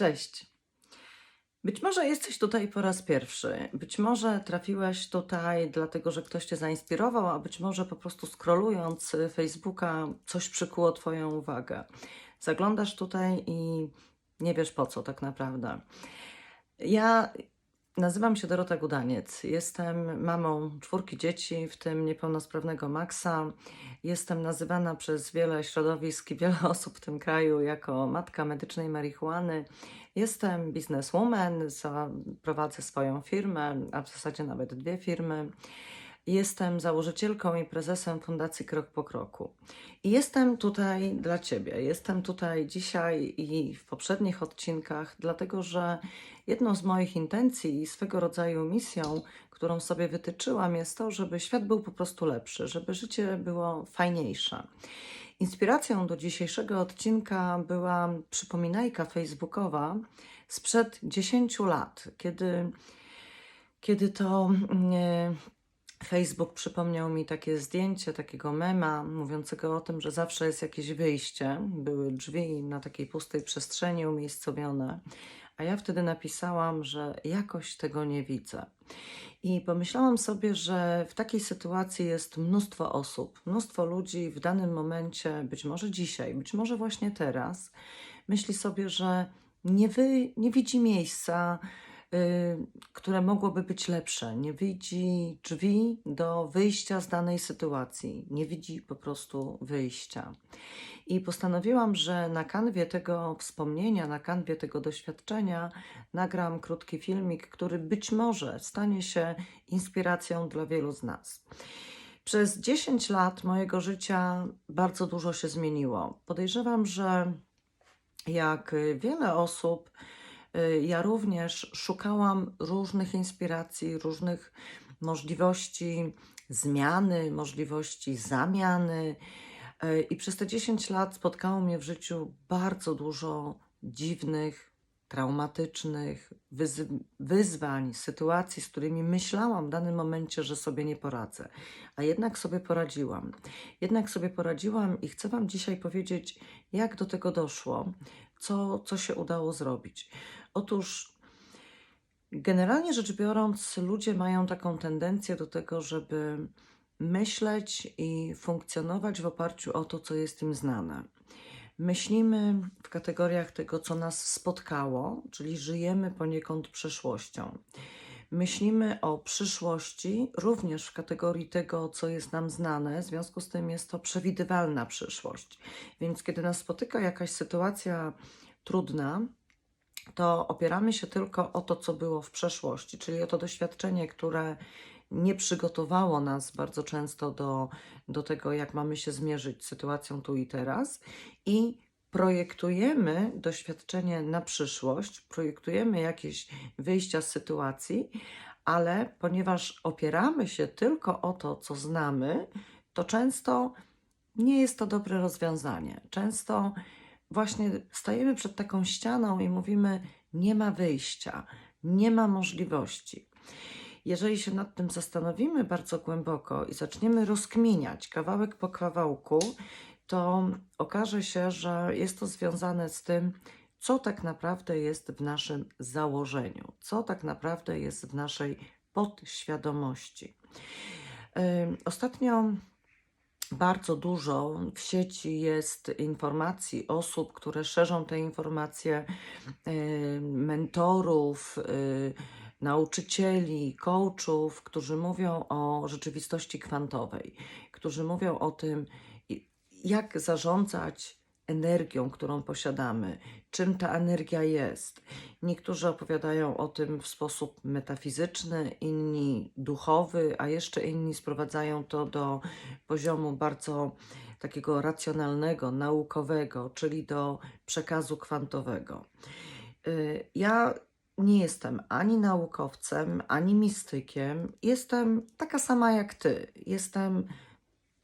Cześć. Być może jesteś tutaj po raz pierwszy. Być może trafiłeś tutaj dlatego, że ktoś cię zainspirował, a być może po prostu scrollując Facebooka coś przykuło Twoją uwagę. Zaglądasz tutaj i nie wiesz po co tak naprawdę. Ja nazywam się Dorota Gudaniec. Jestem mamą czwórki dzieci, w tym niepełnosprawnego Maxa. Jestem nazywana przez wiele środowisk i wiele osób w tym kraju jako matka medycznej marihuany. Jestem bizneswoman, prowadzę swoją firmę, a w zasadzie nawet dwie firmy. Jestem założycielką i prezesem Fundacji Krok po Kroku. I jestem tutaj dla Ciebie. Jestem tutaj dzisiaj i w poprzednich odcinkach, dlatego że jedną z moich intencji i swego rodzaju misją, którą sobie wytyczyłam, jest to, żeby świat był po prostu lepszy, żeby życie było fajniejsze. Inspiracją do dzisiejszego odcinka była przypominajka facebookowa sprzed 10 lat, kiedy, kiedy to mm, Facebook przypomniał mi takie zdjęcie takiego mema mówiącego o tym, że zawsze jest jakieś wyjście. Były drzwi na takiej pustej przestrzeni umiejscowione, a ja wtedy napisałam, że jakoś tego nie widzę. I pomyślałam sobie, że w takiej sytuacji jest mnóstwo osób, mnóstwo ludzi w danym momencie, być może dzisiaj, być może właśnie teraz, myśli sobie, że nie, wy, nie widzi miejsca, które mogłoby być lepsze, nie widzi drzwi do wyjścia z danej sytuacji, nie widzi po prostu wyjścia. I postanowiłam, że na kanwie tego wspomnienia, na kanwie tego doświadczenia nagram krótki filmik, który być może stanie się inspiracją dla wielu z nas. Przez 10 lat mojego życia bardzo dużo się zmieniło. Podejrzewam, że jak wiele osób, y, ja również szukałam różnych inspiracji, różnych możliwości zmiany, możliwości zamiany. Y, I przez te 10 lat spotkało mnie w życiu bardzo dużo dziwnych, traumatycznych wyz- wyzwań, sytuacji, z którymi myślałam w danym momencie, że sobie nie poradzę. A jednak sobie poradziłam. Jednak sobie poradziłam i chcę Wam dzisiaj powiedzieć, jak do tego doszło, co, co się udało zrobić. Otóż, generalnie rzecz biorąc, ludzie mają taką tendencję do tego, żeby myśleć i funkcjonować w oparciu o to, co jest im znane. Myślimy w kategoriach tego, co nas spotkało, czyli żyjemy poniekąd przeszłością. Myślimy o przyszłości również w kategorii tego, co jest nam znane, w związku z tym jest to przewidywalna przyszłość. Więc kiedy nas spotyka jakaś sytuacja trudna, to opieramy się tylko o to, co było w przeszłości, czyli o to doświadczenie, które nie przygotowało nas bardzo często do, do tego, jak mamy się zmierzyć z sytuacją tu i teraz, i projektujemy doświadczenie na przyszłość, projektujemy jakieś wyjścia z sytuacji, ale ponieważ opieramy się tylko o to, co znamy, to często nie jest to dobre rozwiązanie. Często właśnie stajemy przed taką ścianą i mówimy: Nie ma wyjścia, nie ma możliwości. Jeżeli się nad tym zastanowimy bardzo głęboko i zaczniemy rozkminiać kawałek po kawałku, to okaże się, że jest to związane z tym, co tak naprawdę jest w naszym założeniu, co tak naprawdę jest w naszej podświadomości. Ostatnio bardzo dużo w sieci jest informacji, osób, które szerzą te informacje, mentorów, y, nauczycieli, coachów, którzy mówią o rzeczywistości kwantowej, którzy mówią o tym, jak zarządzać energią, którą posiadamy, czym ta energia jest. Niektórzy opowiadają o tym w sposób metafizyczny, inni duchowy, a jeszcze inni sprowadzają to do poziomu bardzo takiego racjonalnego, naukowego, czyli do przekazu kwantowego. Y, Ja nie jestem ani naukowcem, ani mistykiem. Jestem taka sama jak ty. Jestem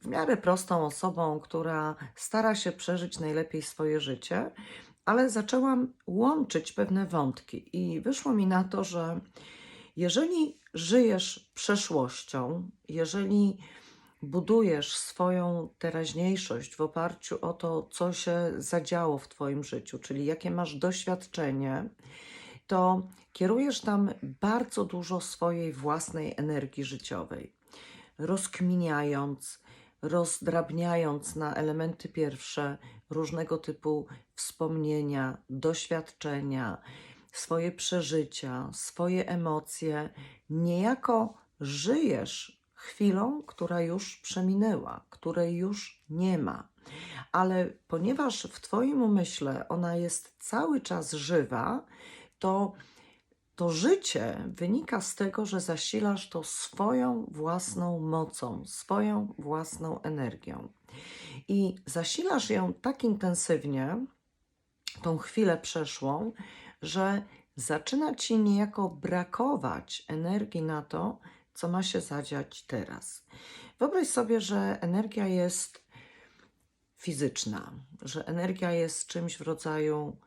w miarę prostą osobą, która stara się przeżyć najlepiej swoje życie, ale zaczęłam łączyć pewne wątki i wyszło mi na to, że jeżeli żyjesz przeszłością, jeżeli budujesz swoją teraźniejszość w oparciu o to, co się zadziało w Twoim życiu, czyli jakie masz doświadczenie, to kierujesz tam bardzo dużo swojej własnej energii życiowej, rozkminiając, rozdrabniając na elementy pierwsze różnego typu wspomnienia, doświadczenia, swoje przeżycia, swoje emocje, niejako żyjesz chwilą, która już przeminęła, której już nie ma. Ale ponieważ w Twoim umyśle ona jest cały czas żywa, to to życie wynika z tego, że zasilasz to swoją własną mocą, swoją własną energią. I zasilasz ją tak intensywnie, tą chwilę przeszłą, że zaczyna ci niejako brakować energii na to, co ma się zadziać teraz. Wyobraź sobie, że energia jest fizyczna, że energia jest czymś w rodzaju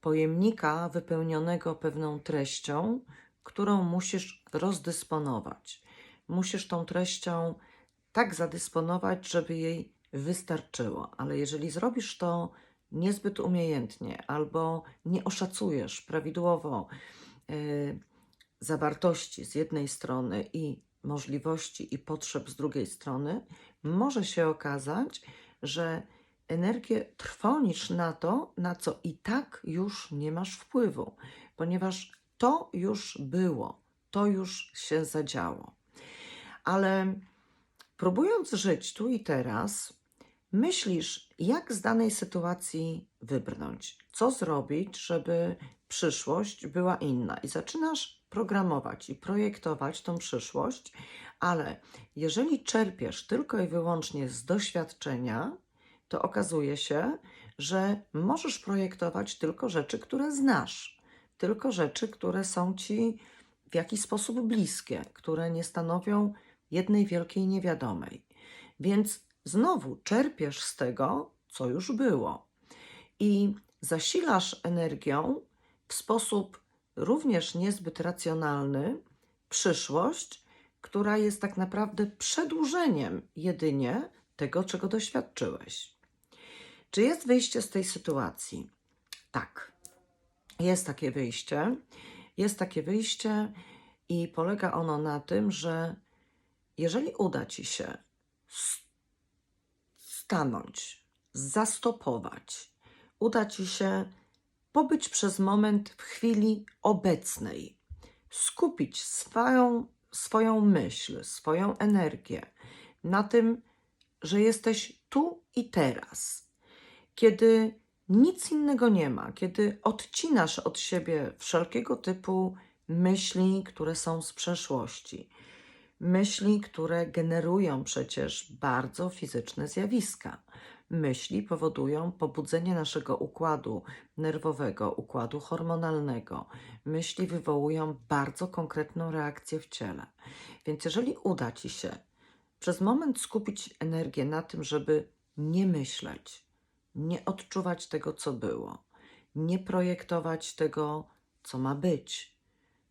pojemnika wypełnionego pewną treścią, którą musisz rozdysponować. Musisz tą treścią tak zadysponować, żeby jej wystarczyło, ale jeżeli zrobisz to niezbyt umiejętnie albo nie oszacujesz prawidłowo y, zawartości z jednej strony i możliwości i potrzeb z drugiej strony, może się okazać, że energię trwonisz na to, na co i tak już nie masz wpływu, ponieważ to już było, to już się zadziało. Ale próbując żyć tu i teraz, myślisz, jak z danej sytuacji wybrnąć, co zrobić, żeby przyszłość była inna, i zaczynasz programować i projektować tą przyszłość, ale jeżeli czerpiesz tylko i wyłącznie z doświadczenia, to okazuje się, że możesz projektować tylko rzeczy, które znasz, tylko rzeczy, które są ci w jakiś sposób bliskie, które nie stanowią jednej wielkiej niewiadomej. Więc znowu czerpiesz z tego, co już było i zasilasz energią w sposób również niezbyt racjonalny przyszłość, która jest tak naprawdę przedłużeniem jedynie tego, czego doświadczyłeś. Czy jest wyjście z tej sytuacji? Tak, jest takie wyjście. Jest takie wyjście i polega ono na tym, że jeżeli uda ci się stanąć, zastopować, uda ci się pobyć przez moment w chwili obecnej, skupić swoją, swoją myśl, swoją energię na tym, że jesteś tu i teraz kiedy nic innego nie ma, kiedy odcinasz od siebie wszelkiego typu myśli, które są z przeszłości, myśli, które generują przecież bardzo fizyczne zjawiska. Myśli powodują pobudzenie naszego układu nerwowego, układu hormonalnego. Myśli wywołują bardzo konkretną reakcję w ciele. Więc jeżeli uda ci się przez moment skupić energię na tym, żeby nie myśleć, nie odczuwać tego, co było, nie projektować tego, co ma być,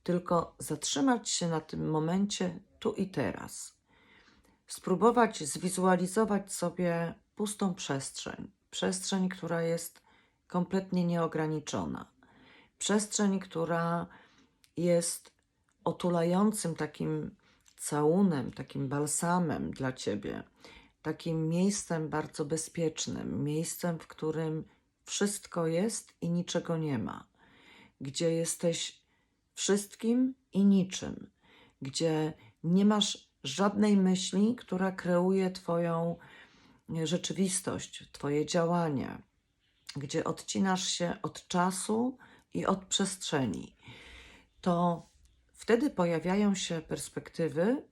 tylko zatrzymać się na tym momencie tu i teraz. Spróbować zwizualizować sobie pustą przestrzeń, przestrzeń, która jest kompletnie nieograniczona, przestrzeń, która jest otulającym takim całunem, takim balsamem dla ciebie, takim miejscem bardzo bezpiecznym, miejscem, w którym wszystko jest i niczego nie ma, gdzie jesteś wszystkim i niczym, gdzie nie masz żadnej myśli, która kreuje Twoją rzeczywistość, Twoje działanie, gdzie odcinasz się od czasu i od przestrzeni, to wtedy pojawiają się perspektywy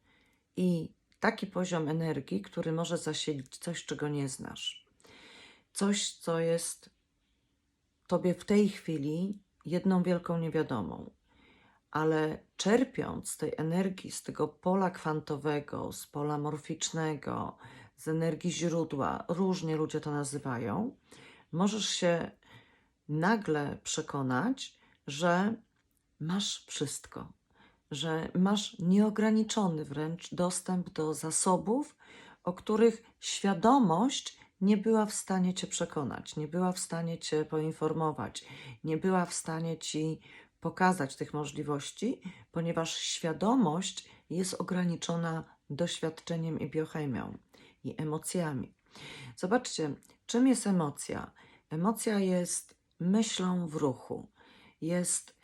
i taki poziom energii, który może zasilić coś, czego nie znasz. Coś, co jest Tobie w tej chwili jedną wielką niewiadomą. Ale czerpiąc z tej energii, z tego pola kwantowego, z pola morficznego, z energii źródła, różnie ludzie to nazywają, możesz się nagle przekonać, że masz wszystko, że masz nieograniczony wręcz dostęp do zasobów, o których świadomość nie była w stanie cię przekonać, nie była w stanie cię poinformować, nie była w stanie ci pokazać tych możliwości, ponieważ świadomość jest ograniczona doświadczeniem i biochemią i emocjami. Zobaczcie, czym jest emocja? Emocja jest myślą w ruchu, jest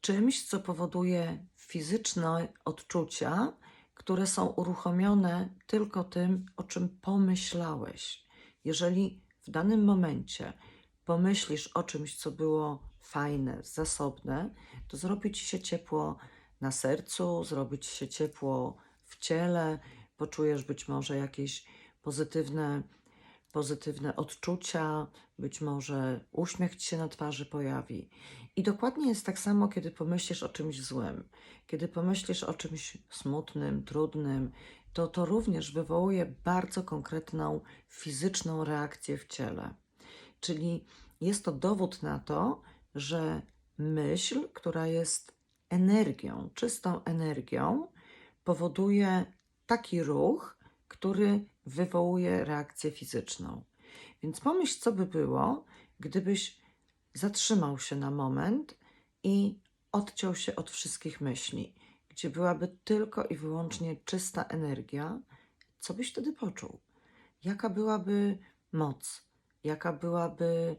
czymś, co powoduje fizyczne odczucia, które są uruchomione tylko tym, o czym pomyślałeś. Jeżeli w danym momencie pomyślisz o czymś, co było fajne, zasobne, to zrobi ci się ciepło na sercu, zrobi ci się ciepło w ciele, poczujesz być może jakieś pozytywne, pozytywne odczucia, być może uśmiech ci się na twarzy pojawi. I dokładnie jest tak samo, kiedy pomyślisz o czymś złym, kiedy pomyślisz o czymś smutnym, trudnym, to to również wywołuje bardzo konkretną fizyczną reakcję w ciele. Czyli jest to dowód na to, że myśl, która jest energią, czystą energią, powoduje taki ruch, który wywołuje reakcję fizyczną. Więc pomyśl, co by było, gdybyś zatrzymał się na moment i odciął się od wszystkich myśli, gdzie byłaby tylko i wyłącznie czysta energia, co byś wtedy poczuł? Jaka byłaby moc? Jaka byłaby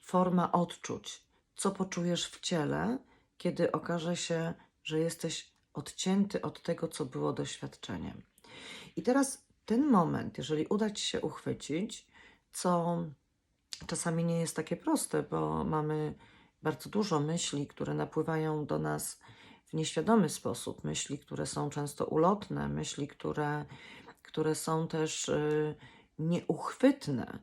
forma odczuć? Co poczujesz w ciele, kiedy okaże się, że jesteś odcięty od tego, co było doświadczeniem? I teraz ten moment, jeżeli uda ci się uchwycić, co czasami nie jest takie proste, bo mamy bardzo dużo myśli, które napływają do nas w nieświadomy sposób, myśli, które są często ulotne, myśli, które, które są też y, nieuchwytne.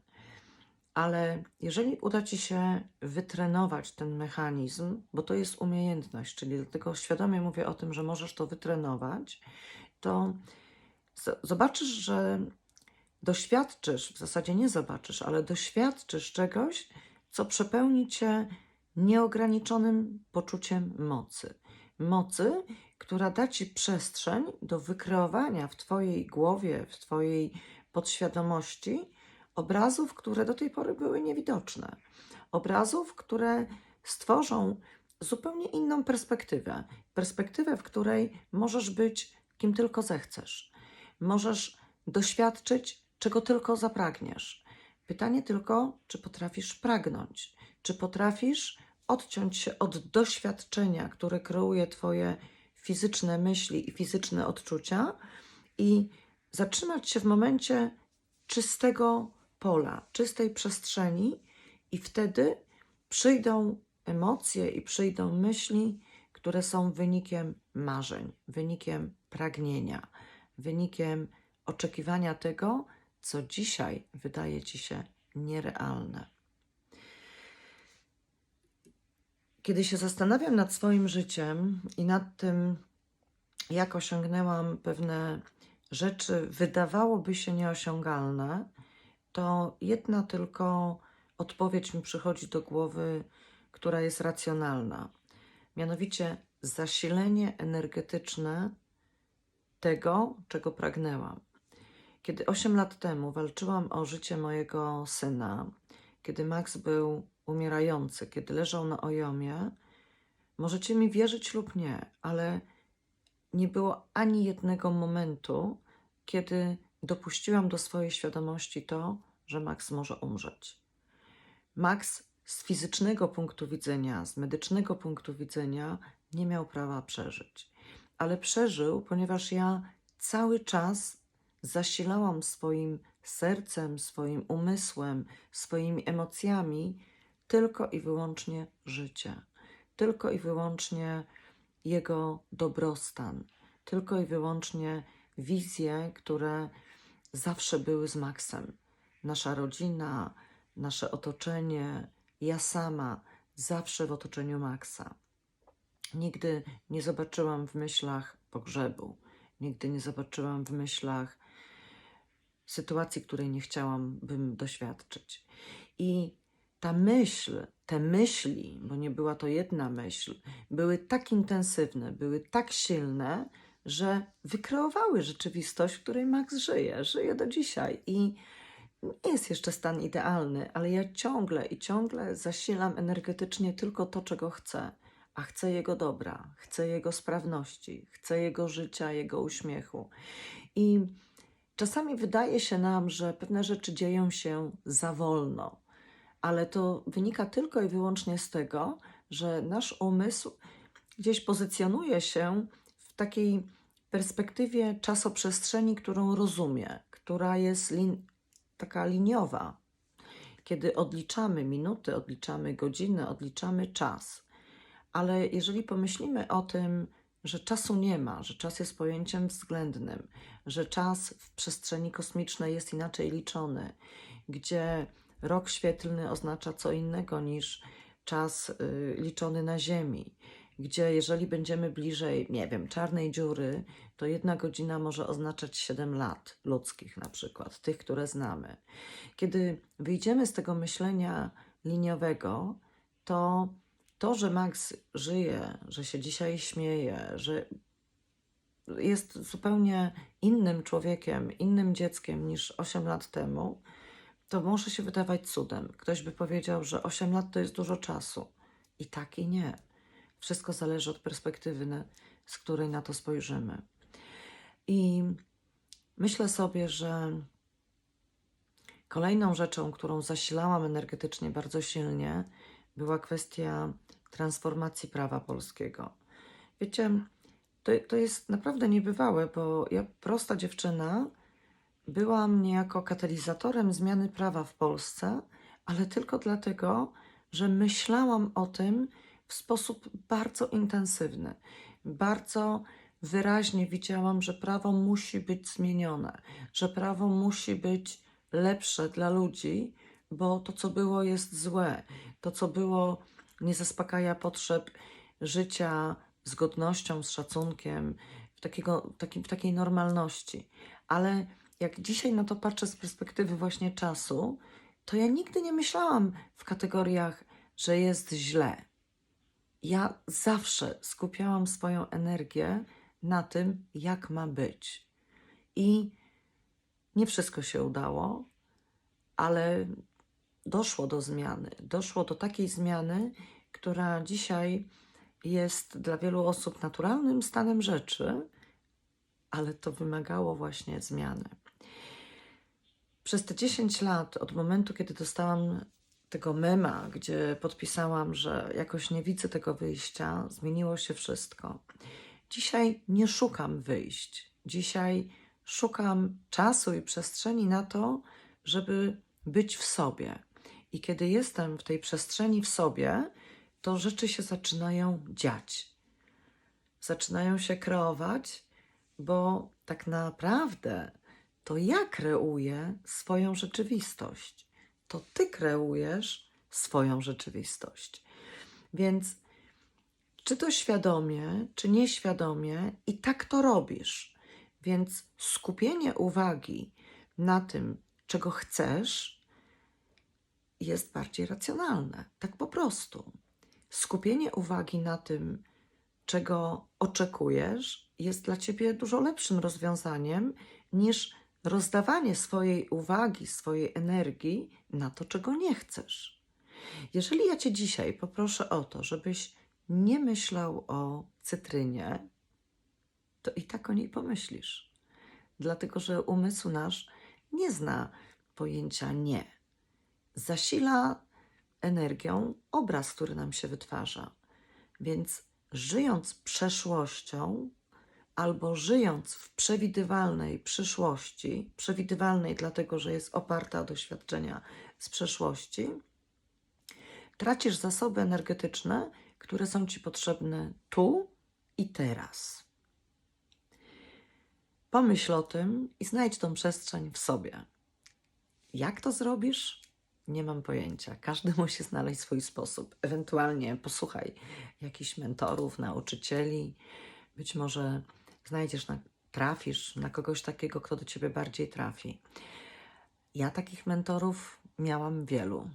Ale jeżeli uda ci się wytrenować ten mechanizm, bo to jest umiejętność, czyli dlatego świadomie mówię o tym, że możesz to wytrenować, to zobaczysz, że doświadczysz, w zasadzie nie zobaczysz, ale doświadczysz czegoś, co przepełni cię nieograniczonym poczuciem mocy. Mocy, która da ci przestrzeń do wykreowania w twojej głowie, w twojej podświadomości obrazów, które do tej pory były niewidoczne. Obrazów, które stworzą zupełnie inną perspektywę. Perspektywę, w której możesz być kim tylko zechcesz. Możesz doświadczyć, czego tylko zapragniesz. Pytanie tylko, czy potrafisz pragnąć, czy potrafisz odciąć się od doświadczenia, które kreuje Twoje fizyczne myśli i fizyczne odczucia i zatrzymać się w momencie czystego pola, czystej przestrzeni, i wtedy przyjdą emocje i przyjdą myśli, które są wynikiem marzeń, wynikiem pragnienia, wynikiem oczekiwania tego, co dzisiaj wydaje ci się nierealne. Kiedy się zastanawiam nad swoim życiem i nad tym, jak osiągnęłam pewne rzeczy, wydawałoby się nieosiągalne, to jedna tylko odpowiedź mi przychodzi do głowy, która jest racjonalna. Mianowicie zasilenie energetyczne tego, czego pragnęłam. Kiedy 8 lat temu walczyłam o życie mojego syna, kiedy Max był umierający, kiedy leżał na ojomie, możecie mi wierzyć lub nie, ale nie było ani jednego momentu, kiedy dopuściłam do swojej świadomości to, że Max może umrzeć. Max z fizycznego punktu widzenia, z medycznego punktu widzenia nie miał prawa przeżyć, ale przeżył, ponieważ ja cały czas zasilałam swoim sercem, swoim umysłem, swoimi emocjami tylko i wyłącznie życie, tylko i wyłącznie jego dobrostan, tylko i wyłącznie wizje, które zawsze były z Maxem. Nasza rodzina, nasze otoczenie, ja sama zawsze w otoczeniu Maxa. Nigdy nie zobaczyłam w myślach pogrzebu, nigdy nie zobaczyłam w myślach sytuacji, której nie chciałabym doświadczyć. I ta myśl, te myśli, bo nie była to jedna myśl, były tak intensywne, były tak silne, że wykreowały rzeczywistość, w której Max żyje, żyje do dzisiaj. I nie jest jeszcze stan idealny, ale ja ciągle i ciągle zasilam energetycznie tylko to, czego chcę. A chcę jego dobra, chcę jego sprawności, chcę jego życia, jego uśmiechu. I czasami wydaje się nam, że pewne rzeczy dzieją się za wolno, ale to wynika tylko i wyłącznie z tego, że nasz umysł gdzieś pozycjonuje się w takiej perspektywie czasoprzestrzeni, którą rozumie, która jest lin- taka liniowa. Kiedy odliczamy minuty, odliczamy godziny, odliczamy czas. Ale jeżeli pomyślimy o tym, że czasu nie ma, że czas jest pojęciem względnym, że czas w przestrzeni kosmicznej jest inaczej liczony, gdzie rok świetlny oznacza co innego niż czas y, liczony na Ziemi, gdzie jeżeli będziemy bliżej, nie wiem, czarnej dziury, to jedna godzina może oznaczać 7 lat ludzkich, na przykład, tych, które znamy. Kiedy wyjdziemy z tego myślenia liniowego, to to, że Max żyje, że się dzisiaj śmieje, że jest zupełnie innym człowiekiem, innym dzieckiem niż 8 lat temu, to może się wydawać cudem. Ktoś by powiedział, że 8 lat to jest dużo czasu. I tak i nie. Wszystko zależy od perspektywy, z której na to spojrzymy. I myślę sobie, że kolejną rzeczą, którą zasilałam energetycznie bardzo silnie, była kwestia transformacji prawa polskiego. Wiecie, to, to jest naprawdę niebywałe, bo ja, prosta dziewczyna, byłam niejako katalizatorem zmiany prawa w Polsce, ale tylko dlatego, że myślałam o tym w sposób bardzo intensywny. Bardzo wyraźnie widziałam, że prawo musi być zmienione, że prawo musi być lepsze dla ludzi, bo to, co było, jest złe. To, co było, nie zaspokaja potrzeb życia z godnością, z szacunkiem, w, takiego, takim, w takiej normalności. Ale jak dzisiaj na to patrzę z perspektywy właśnie czasu, to ja nigdy nie myślałam w kategoriach, że jest źle. Ja zawsze skupiałam swoją energię na tym, jak ma być. I nie wszystko się udało, ale doszło do zmiany. Doszło do takiej zmiany, która dzisiaj jest dla wielu osób naturalnym stanem rzeczy, ale to wymagało właśnie zmiany. Przez te 10 lat, od momentu, kiedy dostałam tego mema, gdzie podpisałam, że jakoś nie widzę tego wyjścia, zmieniło się wszystko. Dzisiaj nie szukam wyjść. Dzisiaj szukam czasu i przestrzeni na to, żeby być w sobie. I kiedy jestem w tej przestrzeni w sobie, to rzeczy się zaczynają dziać. Zaczynają się kreować, bo tak naprawdę to ja kreuję swoją rzeczywistość. To ty kreujesz swoją rzeczywistość. Więc czy to świadomie, czy nieświadomie, i tak to robisz. Więc skupienie uwagi na tym, czego chcesz, jest bardziej racjonalne. Tak po prostu. Skupienie uwagi na tym, czego oczekujesz, jest dla ciebie dużo lepszym rozwiązaniem niż rozdawanie swojej uwagi, swojej energii na to, czego nie chcesz. Jeżeli ja cię dzisiaj poproszę o to, żebyś nie myślał o cytrynie, to i tak o niej pomyślisz. Dlatego, że umysł nasz nie zna pojęcia nie. Zasila energią obraz, który nam się wytwarza. Więc żyjąc przeszłością albo żyjąc w przewidywalnej przyszłości, przewidywalnej dlatego, że jest oparta o doświadczenia z przeszłości, tracisz zasoby energetyczne, które są ci potrzebne tu i teraz. Pomyśl o tym i znajdź tą przestrzeń w sobie. Jak to zrobisz? Nie mam pojęcia. Każdy musi znaleźć swój sposób. Ewentualnie posłuchaj jakichś mentorów, nauczycieli. Być może znajdziesz, na, trafisz na kogoś takiego, kto do ciebie bardziej trafi. Ja takich mentorów miałam wielu.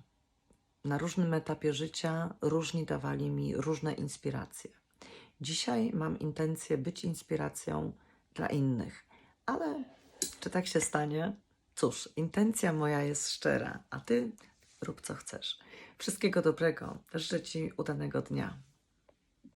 Na różnym etapie życia różni dawali mi różne inspiracje. Dzisiaj mam intencję być inspiracją dla innych, ale czy tak się stanie? Cóż, intencja moja jest szczera, a ty rób co chcesz. Wszystkiego dobrego. Życzę ci udanego dnia.